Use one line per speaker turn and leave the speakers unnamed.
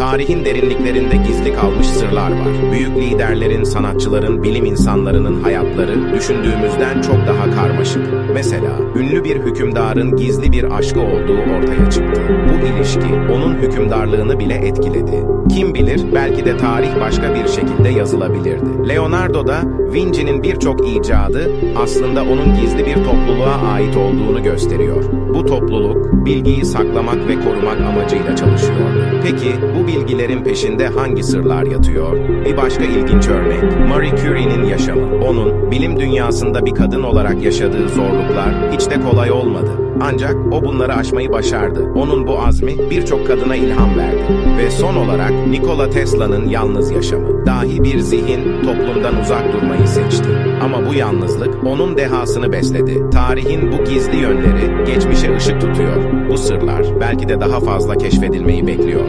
Tarihin derinliklerinde gizli kalmış sırlar var. Büyük liderlerin, sanatçıların, bilim insanlarının hayatları düşündüğümüzden çok daha karmaşık. Mesela ünlü bir hükümdarın gizli bir aşkı olduğu ortaya çıktı. Bu ilişki onun hükümdarlığını bile etkiledi. Kim bilir belki de tarih başka bir şekilde yazılabilirdi. Leonardo da Vinci'nin birçok icadı aslında onun gizli bir topluluğa ait olduğunu gösteriyor. Bu topluluk bilgiyi saklamak ve korumak amacıyla çalışıyordu. Peki bu bilgilerin peşinde hangi sırlar yatıyor? Bir başka ilginç örnek. Onun bilim dünyasında bir kadın olarak yaşadığı zorluklar hiç de kolay olmadı. Ancak o bunları aşmayı başardı. Onun bu azmi birçok kadına ilham verdi. Ve son olarak Nikola Tesla'nın yalnız yaşamı. Dahi bir zihin toplumdan uzak durmayı seçti. Ama bu yalnızlık onun dehasını besledi. Tarihin bu gizli yönleri geçmişe ışık tutuyor. Bu sırlar belki de daha fazla keşfedilmeyi bekliyor.